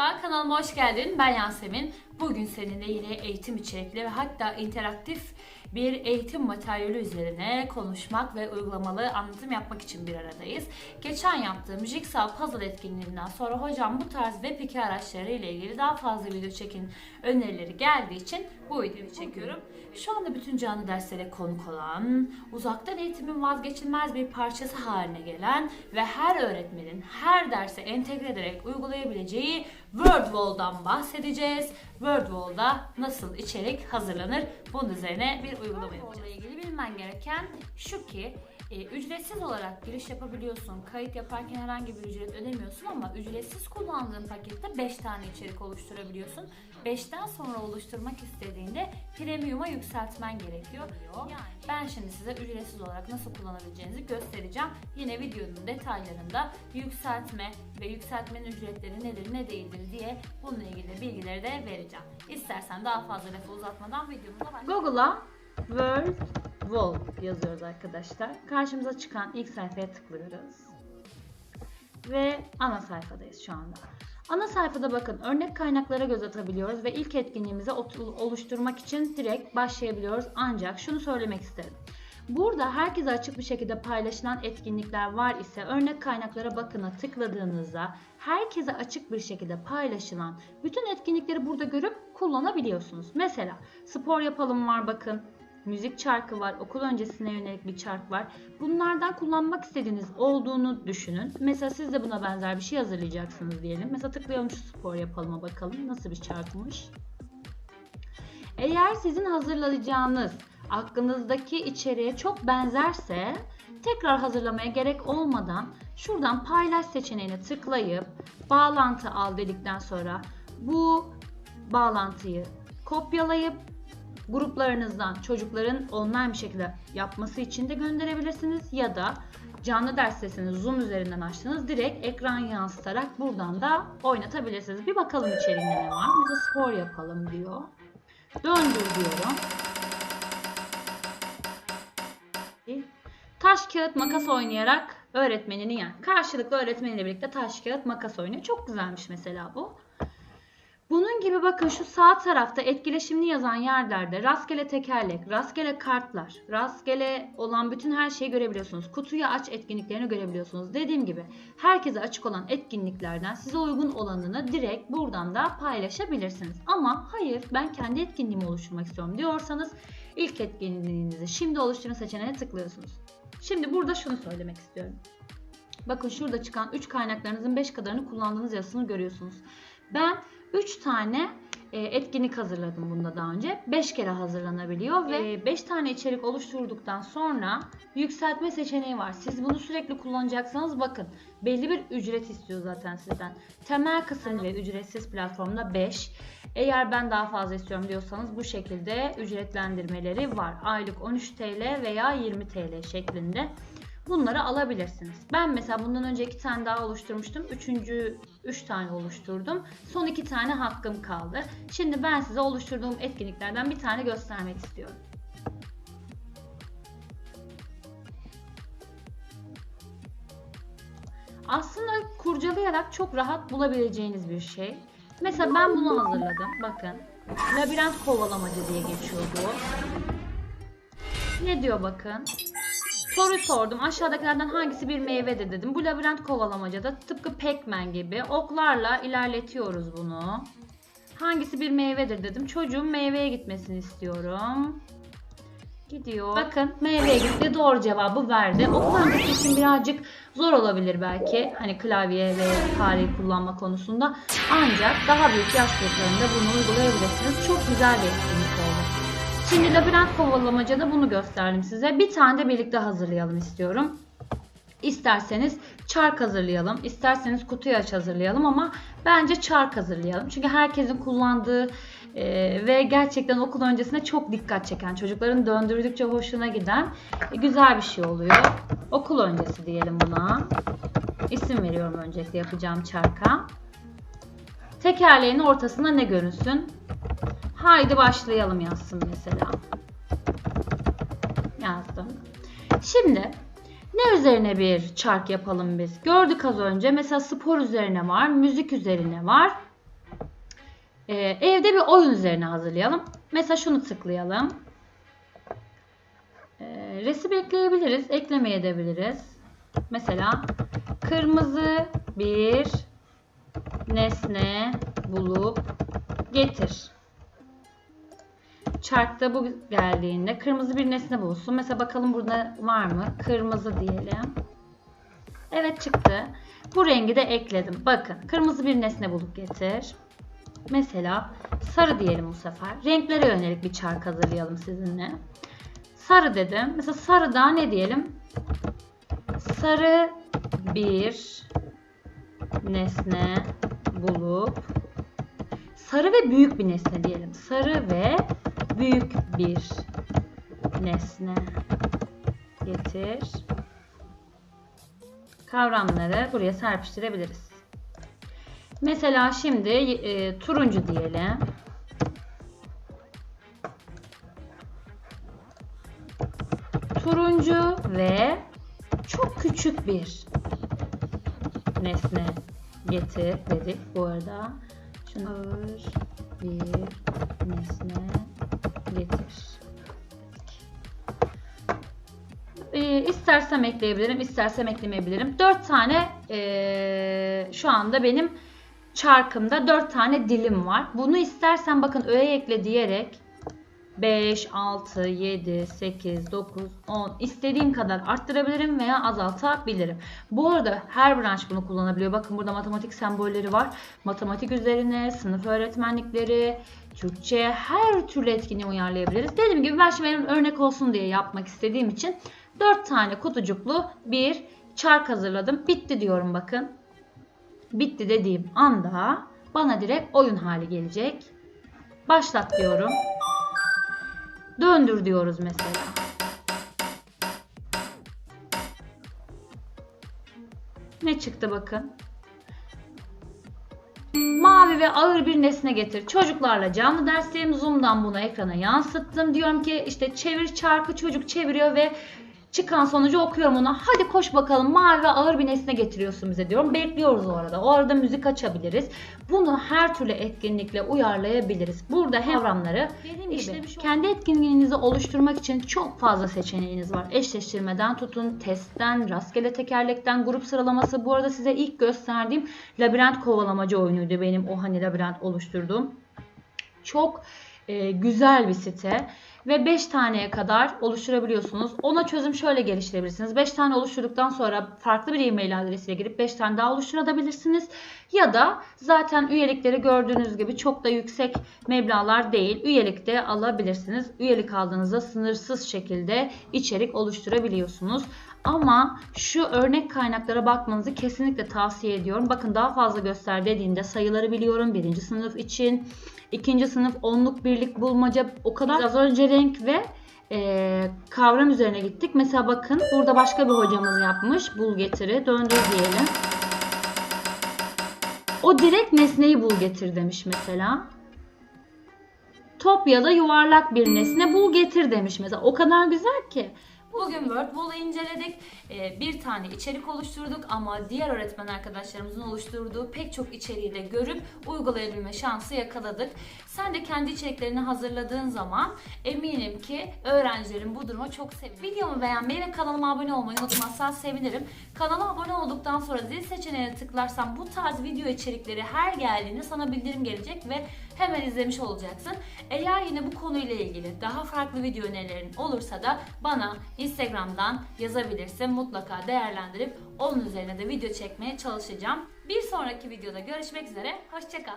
Merhaba, kanalıma hoş geldin. Ben Yasemin. Bugün seninle yine eğitim içerikli ve hatta interaktif bir eğitim materyali üzerine konuşmak ve uygulamalı anlatım yapmak için bir aradayız. Geçen yaptığım Jigsaw Puzzle etkinliğinden sonra hocam bu tarz web 2 araçları ile ilgili daha fazla video çekin önerileri geldiği için bu videoyu çekiyorum. Şu anda bütün canlı derslere konuk olan, uzaktan eğitimin vazgeçilmez bir parçası haline gelen ve her öğretmenin her derse entegre ederek uygulayabileceği WordWall'dan bahsedeceğiz. WordWall'da nasıl içerik hazırlanır bunun üzerine bir uygulama yapacağız. İlgili bilmen gereken şu ki e, ücretsiz olarak giriş yapabiliyorsun. Kayıt yaparken herhangi bir ücret ödemiyorsun ama ücretsiz kullandığın pakette 5 tane içerik oluşturabiliyorsun. 5'ten sonra oluşturmak istediğinde premium'a yükseltmen gerekiyor. Yani ben şimdi size ücretsiz olarak nasıl kullanabileceğinizi göstereceğim. Yine videonun detaylarında yükseltme ve yükseltmenin ücretleri nedir ne değildir diye bununla ilgili bilgileri de vereceğim. İstersen daha fazla lafı uzatmadan videomuza başlayalım. Google'a Word Wall yazıyoruz arkadaşlar. Karşımıza çıkan ilk sayfaya tıklıyoruz. Ve ana sayfadayız şu anda. Ana sayfada bakın örnek kaynaklara göz atabiliyoruz ve ilk etkinliğimizi oluşturmak için direkt başlayabiliyoruz. Ancak şunu söylemek isterim. Burada herkese açık bir şekilde paylaşılan etkinlikler var ise örnek kaynaklara bakına tıkladığınızda herkese açık bir şekilde paylaşılan bütün etkinlikleri burada görüp kullanabiliyorsunuz. Mesela spor yapalım var bakın müzik çarkı var, okul öncesine yönelik bir çark var. Bunlardan kullanmak istediğiniz olduğunu düşünün. Mesela siz de buna benzer bir şey hazırlayacaksınız diyelim. Mesela tıklayalım şu spor yapalım'a bakalım nasıl bir çarkmış. Eğer sizin hazırlayacağınız aklınızdaki içeriğe çok benzerse tekrar hazırlamaya gerek olmadan şuradan paylaş seçeneğine tıklayıp bağlantı al dedikten sonra bu bağlantıyı kopyalayıp gruplarınızdan çocukların online bir şekilde yapması için de gönderebilirsiniz ya da canlı ders sesini Zoom üzerinden açtınız direkt ekran yansıtarak buradan da oynatabilirsiniz. Bir bakalım içeriğinde ne var. Mesela spor yapalım diyor. Döndür diyorum. Taş kağıt makas oynayarak öğretmenini yani karşılıklı öğretmeniyle birlikte taş kağıt makas oynuyor. Çok güzelmiş mesela bu. Bunun gibi bakın şu sağ tarafta etkileşimli yazan yerlerde rastgele tekerlek, rastgele kartlar, rastgele olan bütün her şeyi görebiliyorsunuz. Kutuyu aç etkinliklerini görebiliyorsunuz. Dediğim gibi herkese açık olan etkinliklerden size uygun olanını direkt buradan da paylaşabilirsiniz. Ama hayır ben kendi etkinliğimi oluşturmak istiyorum diyorsanız ilk etkinliğinizi şimdi oluşturun seçeneğine tıklıyorsunuz. Şimdi burada şunu söylemek istiyorum. Bakın şurada çıkan 3 kaynaklarınızın 5 kadarını kullandığınız yazısını görüyorsunuz. Ben 3 tane e, etkinlik hazırladım bunda daha önce. 5 kere hazırlanabiliyor ve 5 tane içerik oluşturduktan sonra yükseltme seçeneği var. Siz bunu sürekli kullanacaksanız bakın belli bir ücret istiyor zaten sizden. Temel kısım ve ücretsiz platformda 5. Eğer ben daha fazla istiyorum diyorsanız bu şekilde ücretlendirmeleri var. Aylık 13 TL veya 20 TL şeklinde bunları alabilirsiniz. Ben mesela bundan önce iki tane daha oluşturmuştum. Üçüncü üç tane oluşturdum. Son iki tane hakkım kaldı. Şimdi ben size oluşturduğum etkinliklerden bir tane göstermek istiyorum. Aslında kurcalayarak çok rahat bulabileceğiniz bir şey. Mesela ben bunu hazırladım. Bakın. Labirent kovalamacı diye geçiyor bu. Ne diyor bakın. Soru sordum. Aşağıdakilerden hangisi bir meyvedir dedim. Bu labirent kovalamacada tıpkı Pac-Man gibi oklarla ilerletiyoruz bunu. Hangisi bir meyvedir dedim. Çocuğun meyveye gitmesini istiyorum. Gidiyor. Bakın meyveye gitti. Doğru cevabı verdi. Okul öncesi için birazcık zor olabilir belki. Hani klavye ve fareyi kullanma konusunda. Ancak daha büyük yaş gruplarında bunu uygulayabilirsiniz. Çok güzel bir etkinlik oldu. Şimdi labirent kovalamacada bunu gösterdim size. Bir tane de birlikte hazırlayalım istiyorum. İsterseniz çark hazırlayalım, isterseniz kutuyu aç hazırlayalım ama bence çark hazırlayalım. Çünkü herkesin kullandığı e, ve gerçekten okul öncesinde çok dikkat çeken, çocukların döndürdükçe hoşuna giden e, güzel bir şey oluyor. Okul öncesi diyelim buna. İsim veriyorum öncelikle yapacağım çarka. Tekerleğin ortasında ne görünsün? Haydi başlayalım yazsın mesela. Yazdım. Şimdi ne üzerine bir çark yapalım biz? Gördük az önce. Mesela spor üzerine var, müzik üzerine var. E, evde bir oyun üzerine hazırlayalım. Mesela şunu tıklayalım. E, resim ekleyebiliriz, eklemeyebiliriz. Mesela kırmızı bir nesne bulup getir. Çarkta bu geldiğinde kırmızı bir nesne bulsun. Mesela bakalım burada var mı? Kırmızı diyelim. Evet çıktı. Bu rengi de ekledim. Bakın kırmızı bir nesne bulup getir. Mesela sarı diyelim bu sefer. Renklere yönelik bir çark hazırlayalım sizinle. Sarı dedim. Mesela sarıda ne diyelim? Sarı bir nesne bulup sarı ve büyük bir nesne diyelim. Sarı ve büyük bir nesne getir. Kavramları buraya serpiştirebiliriz. Mesela şimdi e, turuncu diyelim. Turuncu ve çok küçük bir nesne getir dedik bu arada. Şunu ağır bir nesne getir. E, istersem ekleyebilirim, istersem eklemeyebilirim. 4 tane e, şu anda benim çarkımda 4 tane dilim var. Bunu istersen bakın öğe ekle diyerek 5, 6, 7, 8, 9, 10 istediğim kadar arttırabilirim veya azaltabilirim. Bu arada her branş bunu kullanabiliyor. Bakın burada matematik sembolleri var. Matematik üzerine, sınıf öğretmenlikleri, Türkçe her türlü etkinliği uyarlayabiliriz. Dediğim gibi ben şimdi benim örnek olsun diye yapmak istediğim için 4 tane kutucuklu bir çark hazırladım. Bitti diyorum bakın. Bitti dediğim anda bana direkt oyun hali gelecek. Başlat diyorum. Döndür diyoruz mesela. Ne çıktı bakın. Mavi ve ağır bir nesne getir. Çocuklarla canlı derslerim Zoom'dan bunu ekrana yansıttım. Diyorum ki işte çevir çarkı çocuk çeviriyor ve çıkan sonucu okuyorum ona. Hadi koş bakalım mavi ve ağır bir nesne getiriyorsun bize diyorum. Bekliyoruz o arada. O arada müzik açabiliriz. Bunu her türlü etkinlikle uyarlayabiliriz. Burada kavramları işte kendi etkinliğinizi oluşturmak için çok fazla seçeneğiniz var. Eşleştirmeden tutun, testten, rastgele tekerlekten, grup sıralaması. Bu arada size ilk gösterdiğim labirent kovalamacı oyunuydu benim o hani labirent oluşturduğum. Çok e, güzel bir site ve 5 taneye kadar oluşturabiliyorsunuz. Ona çözüm şöyle geliştirebilirsiniz. 5 tane oluşturduktan sonra farklı bir e-mail adresiyle girip 5 tane daha oluşturabilirsiniz. Ya da zaten üyelikleri gördüğünüz gibi çok da yüksek meblağlar değil. Üyelik de alabilirsiniz. Üyelik aldığınızda sınırsız şekilde içerik oluşturabiliyorsunuz. Ama şu örnek kaynaklara bakmanızı kesinlikle tavsiye ediyorum. Bakın daha fazla göster dediğinde sayıları biliyorum. Birinci sınıf için, ikinci sınıf onluk birlik bulmaca o kadar az önce renk ve e, kavram üzerine gittik. Mesela bakın burada başka bir hocamız yapmış. Bul getiri döndür diyelim. O direkt nesneyi bul getir demiş mesela. Top ya da yuvarlak bir nesne bul getir demiş mesela. O kadar güzel ki. Bugün Wordwall'u inceledik. Ee, bir tane içerik oluşturduk ama diğer öğretmen arkadaşlarımızın oluşturduğu pek çok içeriği de görüp uygulayabilme şansı yakaladık. Sen de kendi içeriklerini hazırladığın zaman eminim ki öğrencilerin bu duruma çok sevinir. Videomu beğenmeyi ve kanalıma abone olmayı unutmazsan sevinirim. Kanala abone olduktan sonra zil seçeneğine tıklarsan bu tarz video içerikleri her geldiğinde sana bildirim gelecek ve hemen izlemiş olacaksın. Eğer yine bu konuyla ilgili daha farklı video önerilerin olursa da bana Instagram'dan yazabilirsin. Mutlaka değerlendirip onun üzerine de video çekmeye çalışacağım. Bir sonraki videoda görüşmek üzere. Hoşçakal.